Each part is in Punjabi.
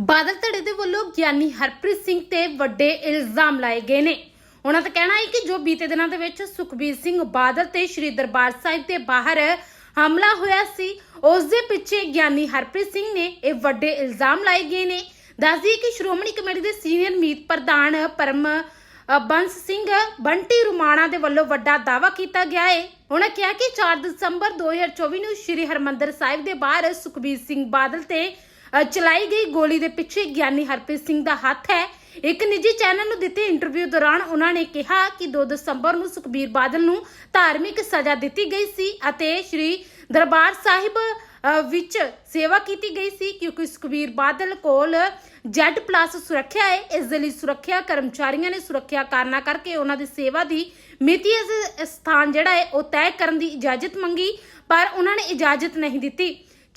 ਬਾਦਲ ਧੜੇ ਦੇ ਵੱਲੋਂ ਗਿਆਨੀ ਹਰਪ੍ਰੀਤ ਸਿੰਘ ਤੇ ਵੱਡੇ ਇਲਜ਼ਾਮ ਲਾਏ ਗਏ ਨੇ। ਉਹਨਾਂ ਦਾ ਕਹਿਣਾ ਹੈ ਕਿ ਜੋ ਬੀਤੇ ਦਿਨਾਂ ਦੇ ਵਿੱਚ ਸੁਖਬੀਰ ਸਿੰਘ ਬਾਦਲ ਤੇ ਸ੍ਰੀ ਦਰਬਾਰ ਸਾਹਿਬ ਦੇ ਬਾਹਰ ਹਮਲਾ ਹੋਇਆ ਸੀ, ਉਸ ਦੇ ਪਿੱਛੇ ਗਿਆਨੀ ਹਰਪ੍ਰੀਤ ਸਿੰਘ ਨੇ ਇਹ ਵੱਡੇ ਇਲਜ਼ਾਮ ਲਾਏ ਗਏ ਨੇ। ਦੱਸਦੀ ਕਿ ਸ਼੍ਰੋਮਣੀ ਕਮੇਟੀ ਦੇ ਸੀਨੀਅਰ ਮੀਤ ਪ੍ਰਧਾਨ ਪਰਮ ਬੰਸ ਸਿੰਘ ਬੰਟੀ ਰੁਮਾਣਾ ਦੇ ਵੱਲੋਂ ਵੱਡਾ ਦਾਅਵਾ ਕੀਤਾ ਗਿਆ ਹੈ। ਉਹਨਾਂ ਕਿਹਾ ਕਿ 4 ਦਸੰਬਰ 2024 ਨੂੰ ਸ੍ਰੀ ਹਰਮੰਦਰ ਸਾਹਿਬ ਦੇ ਬਾਹਰ ਸੁਖਬੀਰ ਸਿੰਘ ਬਾਦਲ ਤੇ ਚਲਾਈ ਗਈ ਗੋਲੀ ਦੇ ਪਿੱਛੇ ਗਿਆਨੀ ਹਰਪ੍ਰੀਤ ਸਿੰਘ ਦਾ ਹੱਥ ਹੈ। ਇੱਕ ਨਿੱਜੀ ਚੈਨਲ ਨੂੰ ਦਿੱਤੇ ਇੰਟਰਵਿਊ ਦੌਰਾਨ ਉਹਨਾਂ ਨੇ ਕਿਹਾ ਕਿ 2 ਦਸੰਬਰ ਨੂੰ ਸੁਖਬੀਰ ਬਾਦਲ ਨੂੰ ਧਾਰਮਿਕ ਸਜ਼ਾ ਦਿੱਤੀ ਗਈ ਸੀ ਅਤੇ ਸ੍ਰੀ ਦਰਬਾਰ ਸਾਹਿਬ ਅ, ਵਿੱਚ ਸੇਵਾ ਕੀਤੀ ਗਈ ਸੀ ਕਿਉਂਕਿ ਸੁਖਬੀਰ ਬਾਦਲ ਕੋਲ ਜੈਡ ਪਲੱਸ ਸੁਰੱਖਿਆ ਹੈ। ਇਸ ਦੇ ਲਈ ਸੁਰੱਖਿਆ ਕਰਮਚਾਰੀਆਂ ਨੇ ਸੁਰੱਖਿਆ ਕਾਰਨਾਂ ਕਰਕੇ ਉਹਨਾਂ ਦੀ ਸੇਵਾ ਦੀ ਮਿਤੀ ਇਸ ਸਥਾਨ ਜਿਹੜਾ ਹੈ ਉਹ ਤੈਅ ਕਰਨ ਦੀ ਇਜਾਜ਼ਤ ਮੰਗੀ ਪਰ ਉਹਨਾਂ ਨੇ ਇਜਾਜ਼ਤ ਨਹੀਂ ਦਿੱਤੀ।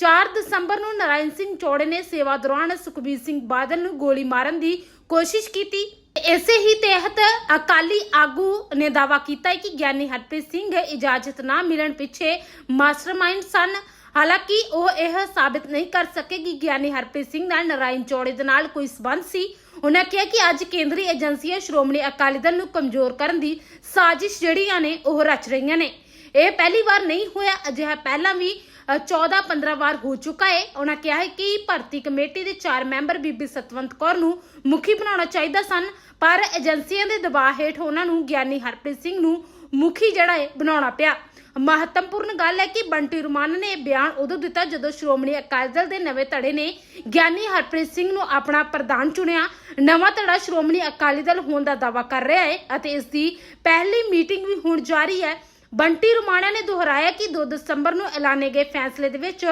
4 ਦਸੰਬਰ ਨੂੰ ਨਰਾਇਣ ਸਿੰਘ ਚੌੜੇ ਨੇ ਸੇਵਾ ਦੌਰਾਨ ਸੁਖਬੀਰ ਸਿੰਘ ਬਾਦਲ ਨੂੰ ਗੋਲੀ ਮਾਰਨ ਦੀ ਕੋਸ਼ਿਸ਼ ਕੀਤੀ। ਇਸੇ ਹੀ ਤਹਿਤ ਅਕਾਲੀ ਆਗੂ ਨੇ ਦਾਵਾ ਕੀਤਾ ਕਿ ਗਿਆਨੀ ਹਰਪ੍ਰੀਤ ਸਿੰਘ ਇਜਾਜ਼ਤ ਨਾ ਮਿਲਣ ਪਿੱਛੇ ਮਾਸਟਰਮਾਈਂਡ ਸਨ। ਹਾਲਾਂਕਿ ਉਹ ਇਹ ਸਾਬਿਤ ਨਹੀਂ ਕਰ ਸਕੇ ਕਿ ਗਿਆਨੀ ਹਰਪ੍ਰੀਤ ਸਿੰਘ ਨਾਲ ਨਰਾਇਣ ਚੌੜੇ ਦੇ ਨਾਲ ਕੋਈ ਸਬੰਧ ਸੀ। ਉਹਨਾਂ ਕਿਹਾ ਕਿ ਅੱਜ ਕੇਂਦਰੀ ਏਜੰਸੀਆਂ ਸ਼੍ਰੋਮਣੀ ਅਕਾਲੀ ਦਲ ਨੂੰ ਕਮਜ਼ੋਰ ਕਰਨ ਦੀ ਸਾਜ਼ਿਸ਼ ਜਿਹੜੀਆਂ ਨੇ ਉਹ ਰਚ ਰਹੀਆਂ ਨੇ। ਇਹ ਪਹਿਲੀ ਵਾਰ ਨਹੀਂ ਹੋਇਆ, ਅਜਿਹਾ ਪਹਿਲਾਂ ਵੀ 14-15 ਵਾਰ ਹੋ ਚੁੱਕਾ ਹੈ ਉਹਨਾਂ ਕਿਹਾ ਹੈ ਕਿ ਭਰਤੀ ਕਮੇਟੀ ਦੇ ਚਾਰ ਮੈਂਬਰ ਬੀਬੀ ਸਤਵੰਤ ਕੌਰ ਨੂੰ ਮੁਖੀ ਬਣਾਉਣਾ ਚਾਹੀਦਾ ਸਨ, ਪਰ ਏਜੰਸੀਆਂ ਦੇ ਦਬਾਅ ਹੇਠ ਉਹਨਾਂ ਨੂੰ ਗਿਆਨੀ ਹਰਪ੍ਰੀਤ ਸਿੰਘ ਨੂੰ ਮੁਖੀ ਜਿਹੜਾ ਹੈ ਬਣਾਉਣਾ ਪਿਆ। ਮਹੱਤਵਪੂਰਨ ਗੱਲ ਹੈ ਕਿ ਬੰਟੀ ਰੁਮਾਨ ਨੇ ਇਹ ਬਿਆਨ ਉਦੋਂ ਦਿੱਤਾ ਜਦੋਂ ਸ਼੍ਰੋਮਣੀ ਅਕਾਲੀ ਦਲ ਦੇ ਨਵੇਂ ਧੜੇ ਨੇ ਗਿਆਨੀ ਹਰਪ੍ਰੀਤ ਸਿੰਘ ਨੂੰ ਆਪਣਾ ਪ੍ਰਧਾਨ ਚੁਣਿਆ। ਨਵਾਂ ਧੜਾ ਸ਼੍ਰੋਮਣੀ ਅਕਾਲੀ ਦਲ ਹੋਣ ਦਾ ਦਾਅਵਾ ਕਰ ਰਿਹਾ ਹੈ ਅਤੇ ਇਸ ਦੀ ਪਹਿਲੀ ਮੀਟਿੰਗ ਵੀ ਹੁਣ ਜਾਰੀ ਹੈ। ਬੰਟੀ ਰੁਮਾਣਾ ਨੇ ਦੁਹਰਾਇਆ ਕਿ 2 ਦਸੰਬਰ ਨੂੰ ਐਲਾਨੇ ਗਏ ਫੈਸਲੇ ਦੇ ਵਿੱਚ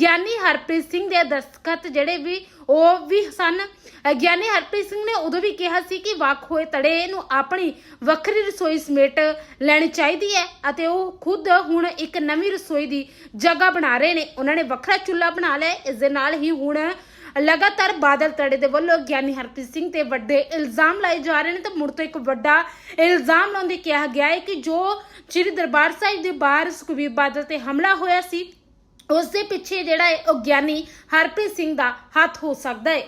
ਗਿਆਨੀ ਹਰਪ੍ਰੀਤ ਸਿੰਘ ਦੇ ਦਸਤਖਤ ਜਿਹੜੇ ਵੀ, ਉਹ ਵੀ ਸਨ ਗਿਆਨੀ ਹਰਪ੍ਰੀਤ ਸਿੰਘ ਨੇ ਉਦੋਂ ਵੀ ਕਿਹਾ ਸੀ ਕਿ ਵੱਖ ਹੋਏ ਤੜੇ ਨੂੰ ਆਪਣੀ ਵੱਖਰੀ ਰਸੋਈ ਸਮੇਟ ਲੈਣੀ ਚਾਹੀਦੀ ਹੈ ਅਤੇ ਉਹ ਖੁਦ ਹੁਣ ਇੱਕ ਨਵੀਂ ਰਸੋਈ ਦੀ ਜਗ੍ਹਾ ਬਣਾ ਰਹੇ ਨੇ ਉਹਨਾਂ ਨੇ ਵੱਖਰਾ ਚੁੱਲ੍ਹਾ ਬਣਾ ਲਿਆ ਹੈ। ਇਸ ਦੇ ਨਾਲ ਹੀ ਹੁਣ ਲਗਾਤਾਰ ਬਾਦਲ ਤੜੇ ਦੇ ਵੱਲੋਂ ਗਿਆਨੀ ਹਰਪ੍ਰੀਤ ਸਿੰਘ ਤੇ ਵੱਡੇ ਇਲਜ਼ਾਮ ਲਾਏ ਜਾ ਰਹੇ ਨੇ ਤੇ ਮੁੜ ਤੋਂ ਇੱਕ ਵੱਡਾ ਇਲਜ਼ਾਮ ਲਾਉਂਦੇ ਕਿਹਾ ਗਿਆ ਹੈ ਕਿ ਜੋ ਸ੍ਰੀ ਦਰਬਾਰ ਸਾਹਿਬ ਦੇ ਬਾਹਰ ਸੁਖਬੀਰ ਬਾਦਲ ਤੇ ਹਮਲਾ ਹੋਇਆ ਸੀ ਉਸ ਦੇ ਪਿੱਛੇ ਜਿਹੜਾ ਹੈ, ਉਹ ਗਿਆਨੀ ਹਰਪ੍ਰੀਤ ਸਿੰਘ ਦਾ ਹੱਥ ਹੋ ਸਕਦਾ ਹੈ।